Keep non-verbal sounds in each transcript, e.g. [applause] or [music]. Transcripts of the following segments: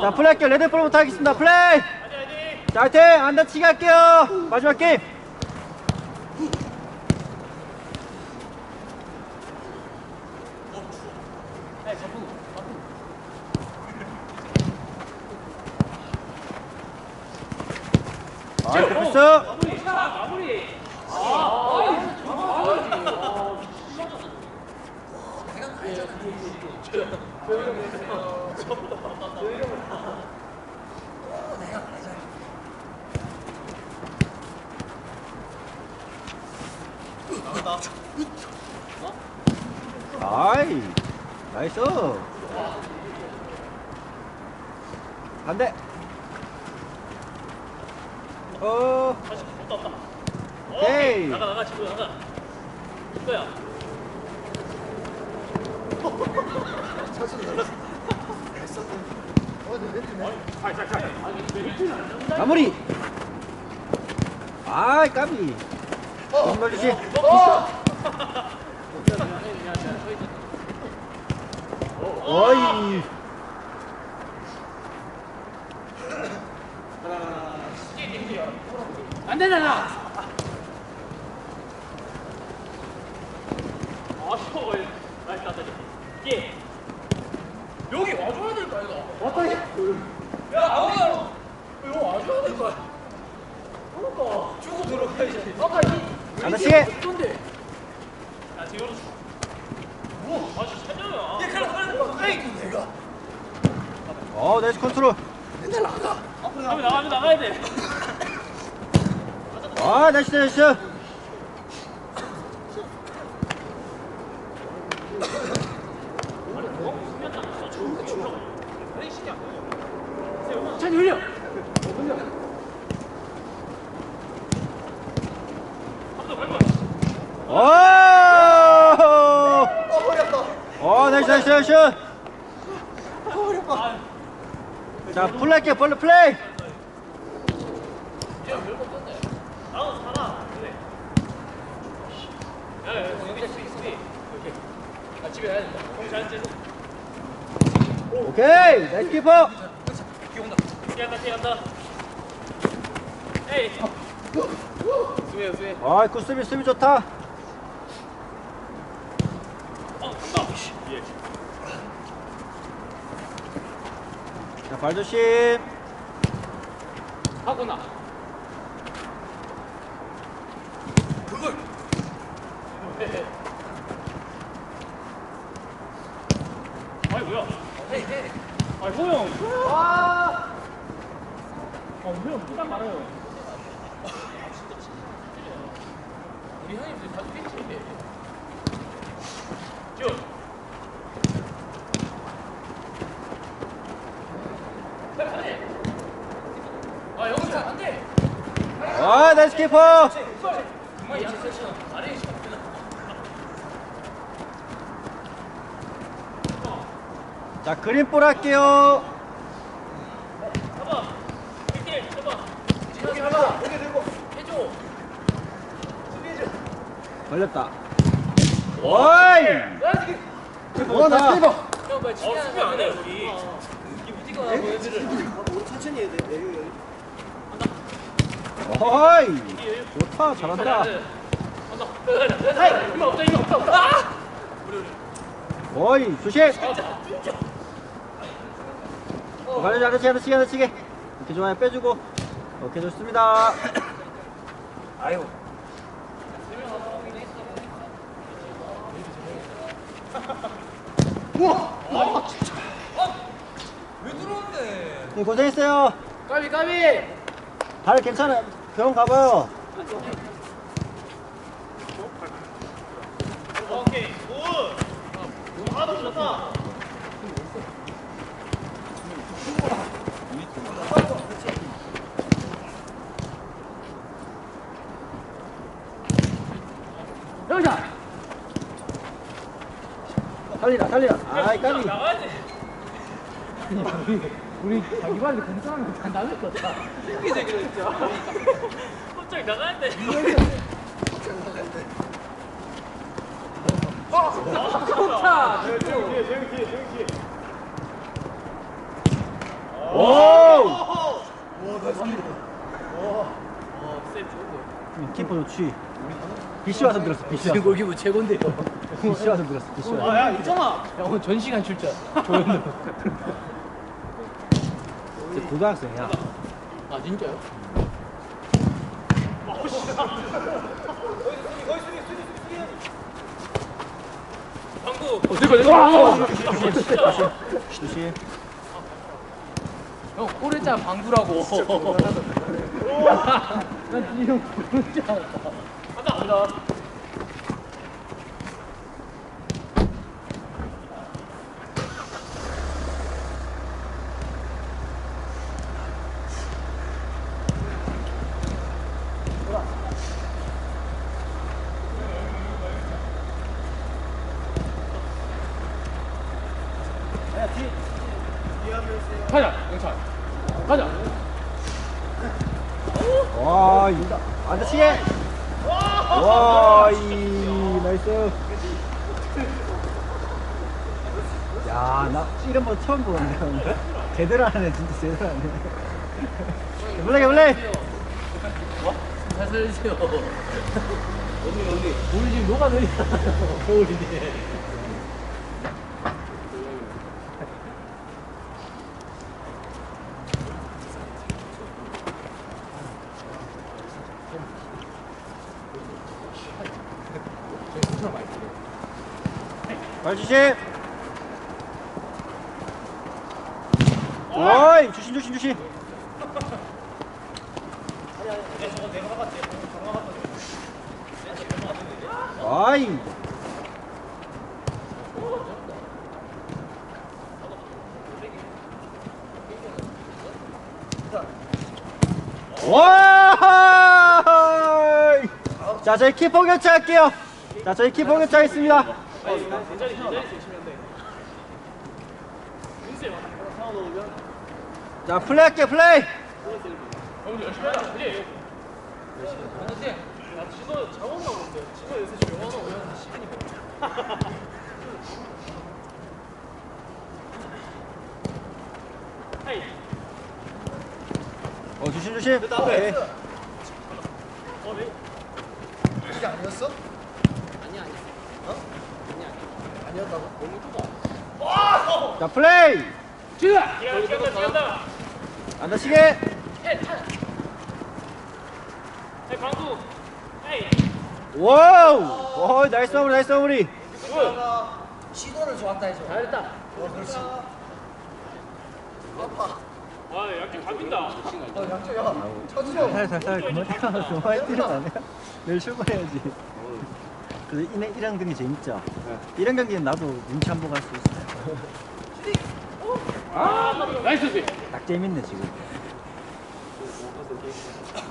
자 플레이 할게요 레드볼부터 하겠습니다 플레이 자 화이팅 안 다치게 할게요 마지막 게임 아 패스 아이 나이스. 반대. 어. 오케이. 나가 나가 지금 나가. 이거야. 마무리. 아이 까비 정말 주시 어이 안 되잖아 아 쉬워 나이스 나이스 예 여기 와줘야 될거 이거 왔다 야 아우야 여기 와줘야 될거 그러니까 주고 들어가야지 아까 이 안 다치게 뭔데 야 지금 뭐 아주 찬영이야 얘 그래 그래 에이 내가 어 나이스 컨트롤 앞으로 나가 앞으로 나가야 돼. 아 나이스 나이스. 찬이 흘려. 오! 어, 나이스, 나이스, 나이스. 자, 플레이 할게요, 벌레 플레이. 오케이 나이스 키퍼. 아, 그 수비, 수비 좋다. 어 간다 예 자, 발 조심. 하구나. 그걸. 아이 뭐야? 아이 호영 아 호영 부담 많아요 우리 형님들 다 삐치는데 지원 아 영수 안돼 아, 나이스 키퍼. 자, 그린볼 할게요. 잡아 1대1 잡아 여기 하나 여기 들고 해줘 걸렸다. 오이! 어, 나이스 키퍼. 치게 수비 안해 우리 기프티가 하고 애들을 오이! 좋다, 잘한다. 아! 오이, 조심. 관리 잘하시, 잘하시, 잘하시게. 이렇게 좋아요, 빼주고. 오케이, 좋습니다. 아유. 왜 들어오는데 네, 고생했어요. 까비 까비 발 괜찮아요. 병원 가봐요. 오케이 굿 하도 좋다 여기자. 살리라, 살리라. 아이, 까비. 나가야지 [laughs] 우리 자기 발이 괜찮으면 간다는 거다. 이게 되기로 했죠 갑자기 나가야 돼 좋다. 오! 쌤 좋은데. 키퍼 좋지. 비시 와서 들었어, 비시 지금 와서. 골키퍼 최고인데요. 비시 와서 들었어, 비시 와서. 아 야 있잖아. 야, 오늘 전 시간 출전. 조현우. 이제 고등학생이야. 아, 진짜요? 방구. 어디가 내가? 조심. 형, 꼬레자 방구라고. 난줄 알았다. 간다 간다. 가자, 영찬. 가자. 와, 이, 앉아치게! 와, 이, 나이스. 야, 나 이런 거 처음 보는데. 제대로 하네, 진짜 제대로 하네. 블랙, 블랙! 살살 해주세요. 어디, 어디? 우리 지금 녹아내리잖아요. 겨울인데. 발 주심! 어이, 조심, 조심, 조심. 아이. 와! 자, 저희 키퍼 교체할게요. 자, 저희 키퍼 교체하겠습니다. 제자리 제자리에서 있으면 돼. 윤세 맞아. 자, 플레이 열심히. 그래. 나 요새 시키니까. 어, 조심, 조심. 오케이. 어, 네. 자, 플레이. 기간다 기간다 기간다. 앉아시게. 헤이 방구. 헤이. 와우. 어, 나이스 마무리, 나이스 마무리. 잘했다. 아, 네, 약간 감긴다. 살살, 살살. 그만 뛰어. 그만 뛰어. 안 해. 내일 출근해야지. 그래서 이런, 경기 재밌죠? 이런 경기는 나도 눈치 한 번 갈 수 있어요. 나이스 비. 딱 재밌네, 지금.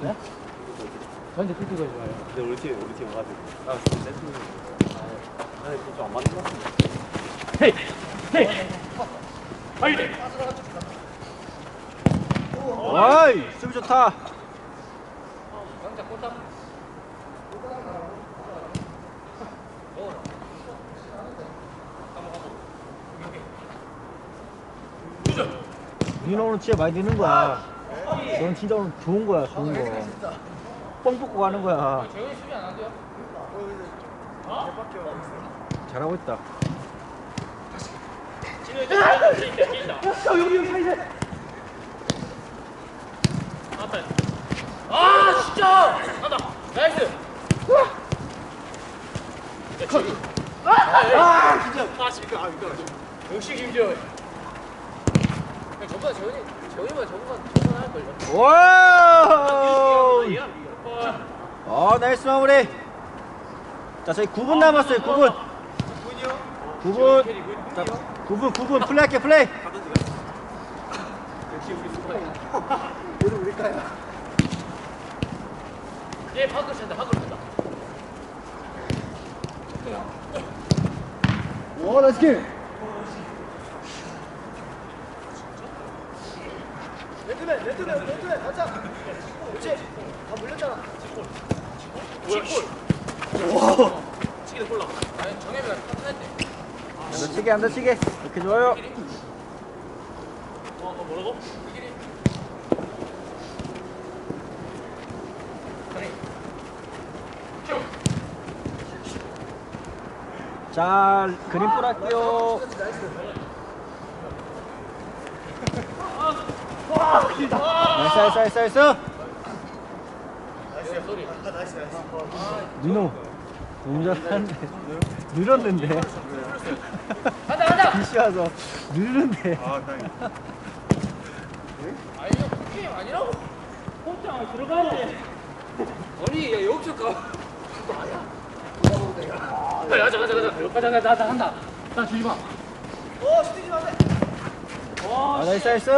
네? 저한테 피트가 좋아요. 근데 우리 팀 우리 팀 와가지고 아 진짜 팀 아, 아니 좀안 맞는 것 같은데 헤이. 헤이. 네. 어이, 수비 좋다. 영자 꼴딱. 니는 오늘 진짜 많이 되는 거야. 넌 진짜 오늘 좋은 거야, 좋은 거. 뻥 뽑고 가는 거야. 재훈이 수비 안 한대요? 잘하고 있다. 진호 이제 뛴다. 뛴다. 여기, 여기 사이에. 맞다. 아, 진짜! 간다. 나이스! 아, 진짜. 아, 진짜. 아, 이거. 역시 김재원. 재훈이, 재훈이만 저번만, 저번 할걸요? 와우! 얘랑 비교. 어, 나이스 마무리. 자, 저희 9분 남았어요, 9분. 9분. 자, 9분, 9분. 플레이할게, 플레이. 얘 밖으로 [laughs] 찬다, 밖으로 찬다. 오, 나이스 킬. 치기는 골라. 아니, 정혜미가 탑할 때. 안 다치게, 안 다치게. 이렇게 좋아요. 뭐라고? 자 그림 뿌랄게요 나이스 나이스 나이스 나이스. 민호 너무 잘하는데 늘었는데. 간다 간다 비씨 와서 늘는데. 아니 이거 그 게임 아니라고? 혼자 들어가야 돼. 아니 야 여기서 가. 그거 아니야 야 가자 가자. 가자 가자 가자. 나 한다. 나 주지 마. 아 나이스 나이스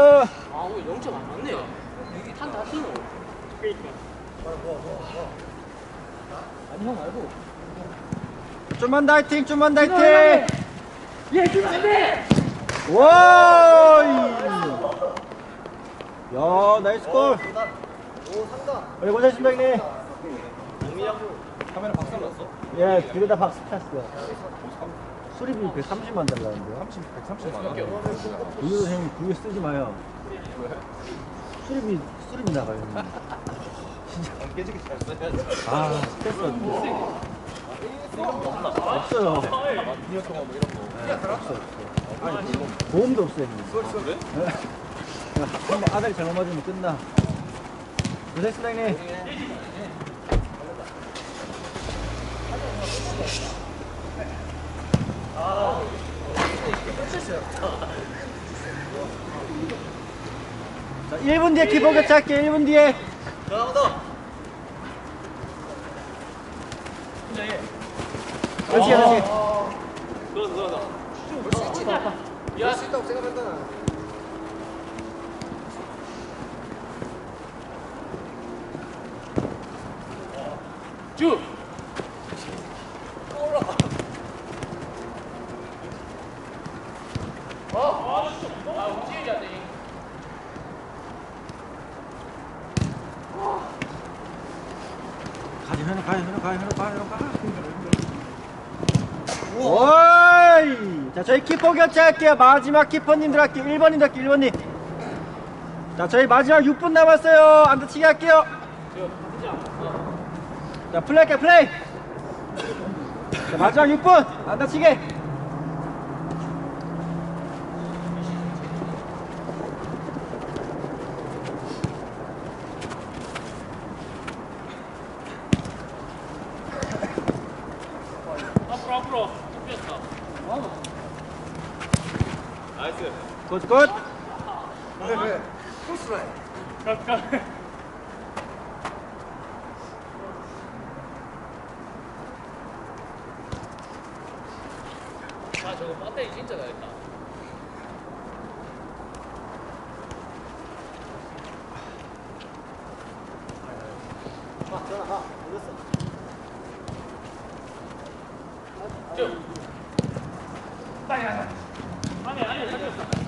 아 오늘 0점 안 맞네요 한다 쓰노. 아니 형 말고 좀만 더 화이팅 좀만 더 화이팅 얘 주면 안 돼. 와! 야, 나이스 골. 오, 상다. 우리 고생했습니다, 형님. 카메라 박살 났어? 예, 둘이 다 박수 탔어. 수리비 130만 달라는데요. 30, 130만 원. 이거 형님, 그거 쓰지 마요. 수리비, 수리비 나가요, 형님. 안 깨지게 잘 써야지. 아, 스트레스. 없어요. 미니어 통화 뭐 이런 거. 없어, 없어. 아니, 보험도 없어요. 그래? 한번 아다리 잘못 맞으면 끝나. 고생했습니다, 형님. 자, 1분 뒤에 키퍼 교체할게, 1분 뒤에. 다시, 다시. 쭉 아, 움직이지 않네. 가지, 현우, 가지, 현우, 가지, 현우, 가, 현우, 가. 오이! 자, 저희 키퍼 교체할게요. 마지막 키퍼님들 할게요. 1번님들 할게요, 1번님. 자, 저희 마지막 6분 남았어요. 안 다치게 할게요. 자, 플레이 할게요, 플레이. 자, 마지막 6분. 안 다치게. 앞으로 앞으로. 뺐어. 나이스. 굿, 굿. 가까. 아 저거 배터리 진짜 잘했다. 쭉. 아니 아니 살렸어.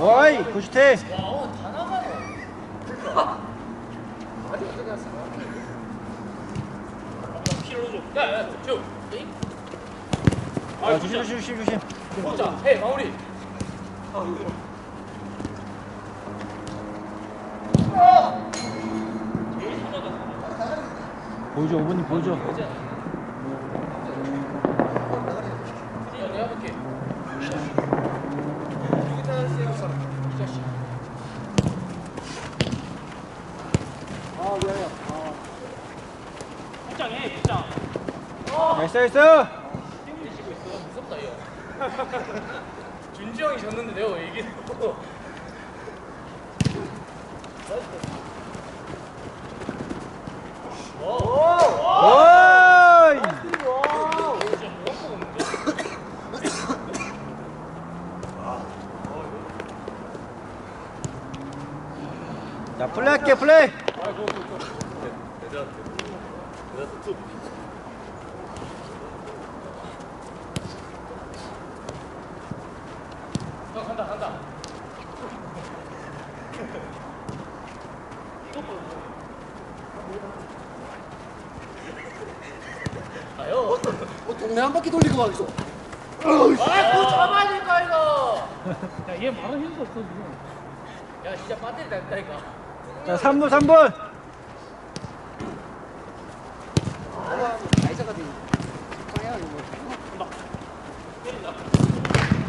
어이, 줘. 야야 쭉. 아, 조심, 조심, 조심, 조심. 보자. 해 마무리. 보여줘, 5번님 보여줘. 야, 내가 볼게. 이 자식. 복장해 복장. 나이스, 나이스. 무섭다 이거. 준지 형이 졌는데 내가 왜 이기는 거? 어이. 자, 플레이 할게, 플레이. 대전. 대전 투. 형 간다 간다. 가요. 어, 동네 한 바퀴 돌리고 막 있어. 아 그거 잡아야 될까 이거 야얘 말은 힘도 없어 지금 야 진짜 배터리 달다니까 자 3분 3분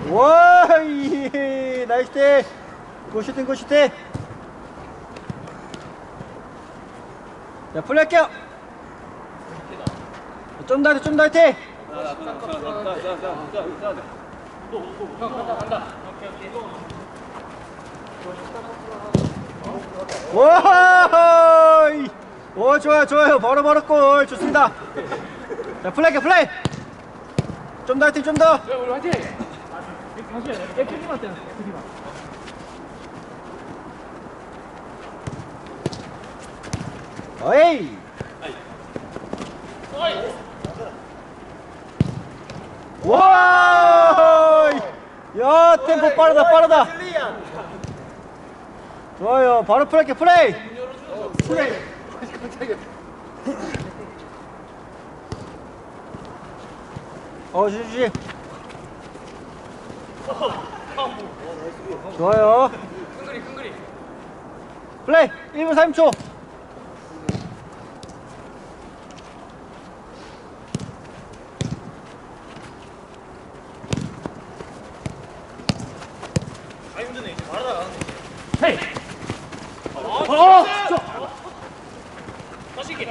와 이, 나이스 때 고슈팅 고슈팅 자 플레이할게요. 좀더 할때 좀더 할때 와, 오 좋아요 좋아요. 바로 바로 골. 좋습니다. 자 플레이 플레이. 좀더 할때 좀 더. 야 우리 화이팅 다시 해 애플리만 때는 애플리만 어이. 와! 야 템포 빠르다 빠르다. 좋아요 바로 플레이 플레이. 어 주지. 좋아요. 끈그리 끈그리 플레이 1분 30초. 헤이 어 다시 기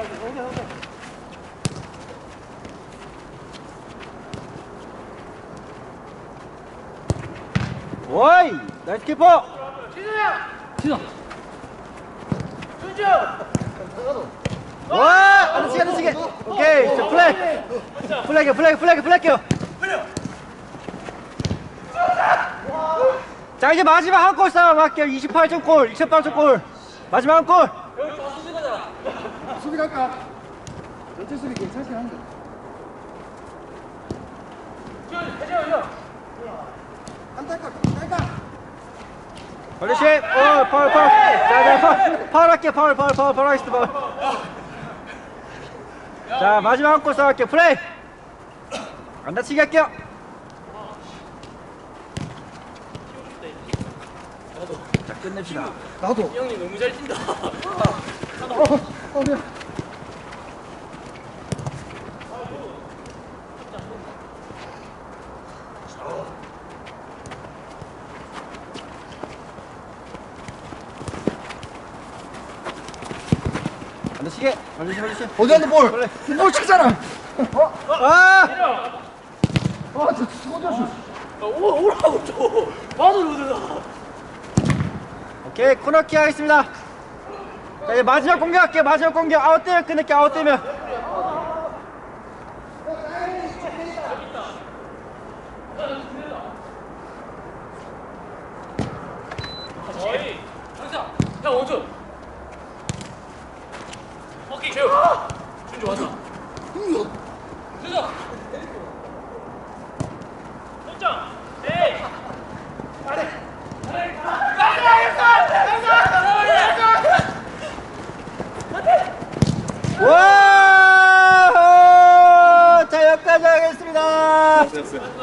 와이 나이스 키퍼. 진아 와 안치게 안치게. 오케이 자 플레이. 플레이 플레이 플레이 플레이요. 자 이제 마지막 한 골 싸움 할게요. 28점 골, 28점 골. 마지막 한 골. 수비 갈까? 전체 수비 괜찮긴 한데. 안 딸까? 딸까? 걸리시. 어 파울 파울. 자자 파울 파울 할게요. 파울 파울 파울 파울 하겠습니다. 파울. 자 마지막 한 골 싸움 할게요. 플레이. 안 다치게 할게요. 자 끝 냅시다. 나도. 이 형님 너무 잘 뛴다 어, 어, 미안. 어디 한테 볼? 원래. 볼 치잖아. 어? 아! 아, 저 소저수. 오 오라고 또 봐도 못해 오케이 코너킥 하겠습니다. 자 이제 마지막 공격 할게요. 마지막 공격. 아웃 되면 끊을게 아웃 되면. 어이 항상 야 원준. 오케이. 준주 왔다 준주 선장 에이 와!